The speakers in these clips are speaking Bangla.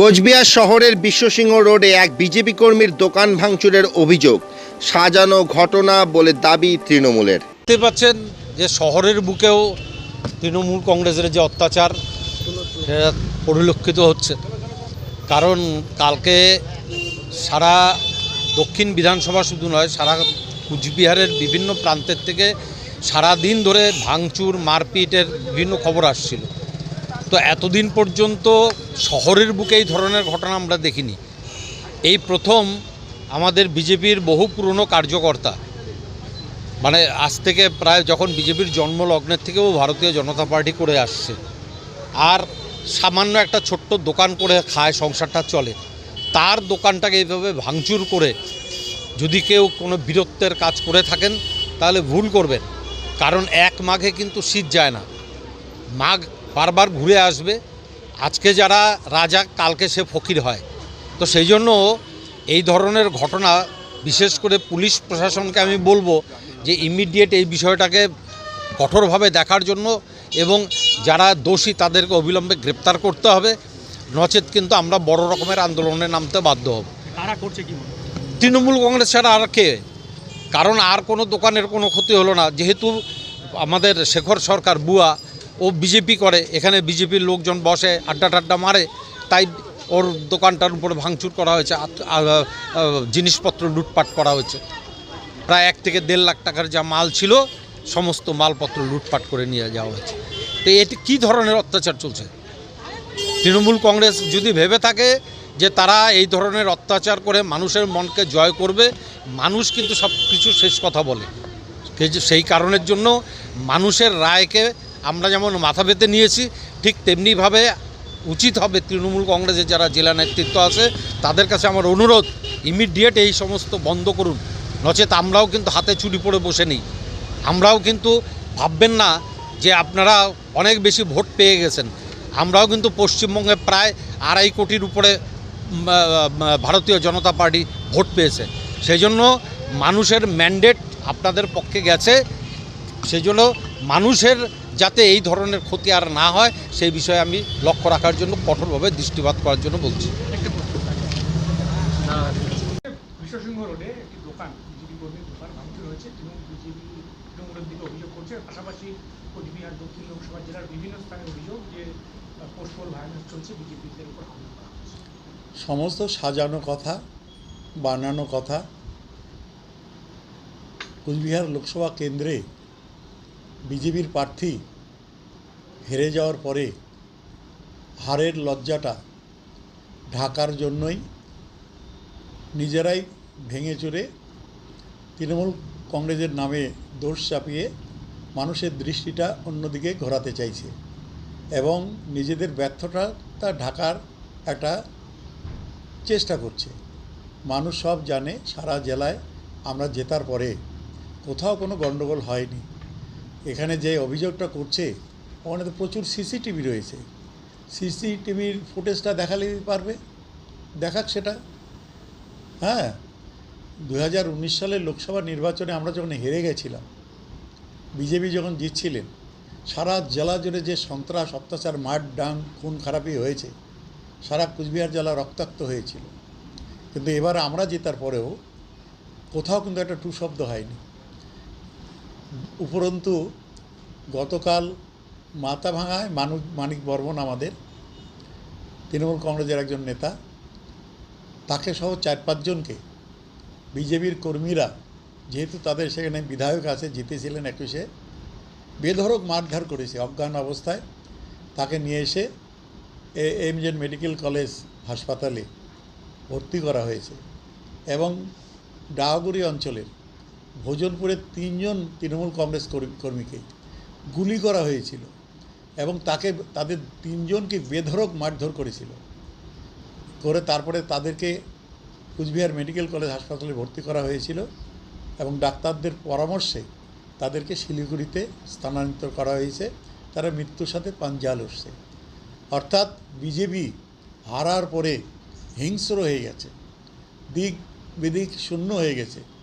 কোচবিহার শহরের বিশ্বসিংহ রোডে এক বিজেপি কর্মীর দোকান ভাঙচুরের অভিযোগ। সাজানো ঘটনা বলে দাবি তৃণমূলের। দেখতে পাচ্ছেন যে শহরের বুকেও তৃণমূল কংগ্রেসের যে অত্যাচার পরিলক্ষিত হচ্ছে। কারণ কালকে সারা দক্ষিণ বিধানসভা শুধু নয়, সারা কুচবিহারের বিভিন্ন প্রান্তের থেকে সারা দিন ধরে ভাঙচুর, মারপিটের বিভিন্ন খবর আসছিল। তো এতদিন পর্যন্ত শহরের বুকে এই ধরনের ঘটনা আমরা দেখিনি। এই প্রথম আমাদের বিজেপির বহু পুরনো কার্যকর্তা মানে আজ থেকে প্রায় যখন বিজেপির জন্ম লগ্নের থেকেও ভারতীয় জনতা পার্টি করে আসছে, আর সামান্য একটা ছোট্ট দোকান করে খায়, সংসারটা চলে, তার দোকানটাকে এইভাবে ভাঙচুর করে যদি কেউ কোনো বীরত্বের কাজ করে থাকেন, তাহলে ভুল করবেন, কারণ এক মাঘে কিন্তু শীত যায় না। মাঘ বারবার ঘুরে আসবে। আজকে যারা রাজা কালকে সে ফকির হয়। তো সেই জন্য এই ধরনের ঘটনা বিশেষ করে পুলিশ প্রশাসনকে আমি বলব যে ইমিডিয়েট এই বিষয়টাকে কঠোরভাবে দেখার জন্য এবং যারা দোষী তাদেরকে অবিলম্বে গ্রেপ্তার করতে হবে। নচেত কিন্তু আমরা বড় রকমের আন্দোলনে নামতে বাধ্য হব। তারা করছে কি তৃণমূল কংগ্রেস ছাড়া আর কে? কারণ আর কোনো দোকানের কোনো ক্ষতি হলো না। যেহেতু আমাদের শেখর সরকার বুয়া বিজেপি করে, এখানে বিজেপির লোকজন বসে, আড্ডা টাড্ডা মারে, তাই ওর দোকানটার উপরে ভাঙচুর করা হয়েছে জিনিসপত্র লুটপাট করা হয়েছে। প্রায় এক থেকে দেড় লাখ টাকার যা মাল ছিল, সমস্ত মালপত্র লুটপাট করে নিয়ে যাওয়া হয়েছে। তো এটি কী ধরনের অত্যাচার চলছে? তৃণমূল কংগ্রেস যদি ভেবে থাকে যে তারা এই ধরনের অত্যাচার করে মানুষের মনকে জয় করবে, মানুষ কিন্তু সব কিছু শেষ কথা বলে। সেই কারণের জন্য মানুষের রায়কে আমরা যেমন মাথা পেতে নিয়েছি, ঠিক তেমনিভাবে উচিত হবে তৃণমূল কংগ্রেসের যারা জেলা নেতৃত্ব আছে, তাদের কাছে আমার অনুরোধ ইমিডিয়েট এই সমস্ত বন্ধ করুন। নচেত আমরাও কিন্তু হাতে চুরি পড়ে বসে নেই। আমরাও কিন্তু ভাববেন না যে আপনারা অনেক বেশি ভোট পেয়ে গেছেন। আমরাও কিন্তু পশ্চিমবঙ্গে প্রায় আড়াই কোটির উপরে ভারতীয় জনতা পার্টি ভোট পেয়েছে। সেই জন্য মানুষের ম্যান্ডেট আপনাদের পক্ষে গেছে। সেই জন্য মানুষের যাতে এই ধরনের ক্ষতি আর না হয় সেই বিষয়ে আমি লক্ষ্য রাখার জন্য কঠোরভাবে দৃষ্টিপাত করার জন্য বলছি। বিশ্বসিংহ রোডে একটি দোকান বিজেপি কর্মীর দোকান ভাঙচুর হয়েছে। তৃণমূল বিজেপি তৃণমূলের দিকে অভিযোগ করছে। পাশাপাশি কোচবিহার দক্ষিণ লোকসভা জেলার বিভিন্ন স্থানে অভিযোগ যে পোস্টপোল ভায়োলেন্স চলছে বিজেপিদের উপর হামলা করা সমস্ত সাজানো কথা বানানো কথা কুচবিহার লোকসভা কেন্দ্রে বিজেপির প্রার্থী হেরে যাওয়ার পরে হারের লজ্জাটা ঢাকার জন্যই নিজেরাই ভেঙে চুরে তৃণমূল কংগ্রেসের নামে দোষ চাপিয়ে মানুষের দৃষ্টিটা অন্যদিকে ঘোরাতে চাইছে এবং নিজেদের ব্যর্থতা তা ঢাকার একটা চেষ্টা করছে। মানুষ সব জানে সারা জেলায় আমরা জেতার পরে কোথাও কোনো গণ্ডগোল হয়নি। এখানে যে অভিযোগটা করছে, ওখানে তো প্রচুর সিসিটিভি রয়েছে। সিসিটিভির ফুটেজটা দেখালেই পারবে? দেখাক সেটা। হ্যাঁ দু হাজার উনিশ সালের লোকসভা নির্বাচনে আমরা যখন হেরে গেছিলাম, বিজেপি যখন জিতছিলেন, সারা জেলা জুড়ে যে সন্ত্রাস, অত্যাচার মাঠ ডাং, খুন খারাপি হয়েছে, সারা কুচবিহার জেলা রক্তাক্ত হয়েছিল। কিন্তু এবার আমরা জেতার পরেও কোথাও কিন্তু একটা টু শব্দ হয়নি। উপরন্তু গতকাল মাথা ভাঙায় মানু, মানিক বর্মন আমাদের, তৃণমূল কংগ্রেসের একজন নেতা। তাকে সহ চার পাঁচজনকে বিজেপির কর্মীরা, যেহেতু তাদের সেখানে বিধায়ক আছে, জিতেছিলেন একুশে বেধরক মারধর করেছে অজ্ঞান অবস্থায়। তাকে নিয়ে এসে এমজেন মেডিকেল কলেজ হাসপাতালে ভর্তি করা হয়েছে এবং ডাহাগুড়ি অঞ্চলের ভোজনপুরের তিনজন তৃণমূল কংগ্রেস কর্মী- কর্মীকে গুলি করা হয়েছিল এবং তাকে, তাদের তিনজনকে বেধরক মারধর করেছিল। করে তারপরে তাদেরকে কুচবিহার মেডিকেল কলেজ হাসপাতালে ভর্তি করা হয়েছিল এবং ডাক্তারদের পরামর্শে তাদেরকে শিলিগুড়িতে স্থানান্তর করা হয়েছে। তারা মৃত্যুর সাথে পাঞ্জাল উঠছে। অর্থাৎ বিজেপি হারার পরে হিংস্র হয়ে গেছে। দিক, বিদিক শূন্য হয়ে গেছে।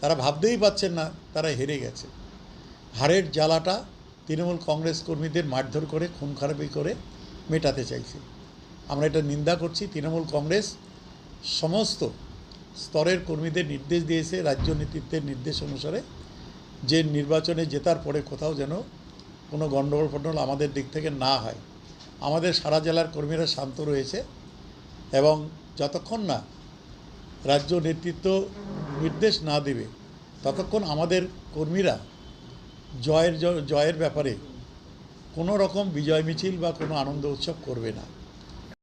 তারা ভাবতেই পাচ্ছেন না, তারা হেরে গেছে। হারের জ্বালাটা তৃণমূল কংগ্রেস কর্মীদের মারধর করে, খুন খারাপি করে মেটাতে চাইছে। আমরা এটা নিন্দা করছি। তৃণমূল কংগ্রেস সমস্ত স্তরের কর্মীদের নির্দেশ দিয়েছে, রাজ্য নেতৃত্বের নির্দেশ অনুসারে যে নির্বাচনে জেতার পরে কোথাও যেন কোনো গণ্ডগোল ফণ্ডগোল আমাদের দিক থেকে না হয়। আমাদের সারা জেলার কর্মীরা শান্ত রয়েছে এবং যতক্ষণ না রাজ্য নেতৃত্ব নির্দেশ না দেবে, ততক্ষণ আমাদের কর্মীরা জয়ের জয়ের ব্যাপারে কোনো রকম বিজয় মিছিল বা কোনো আনন্দ উৎসব করবে না।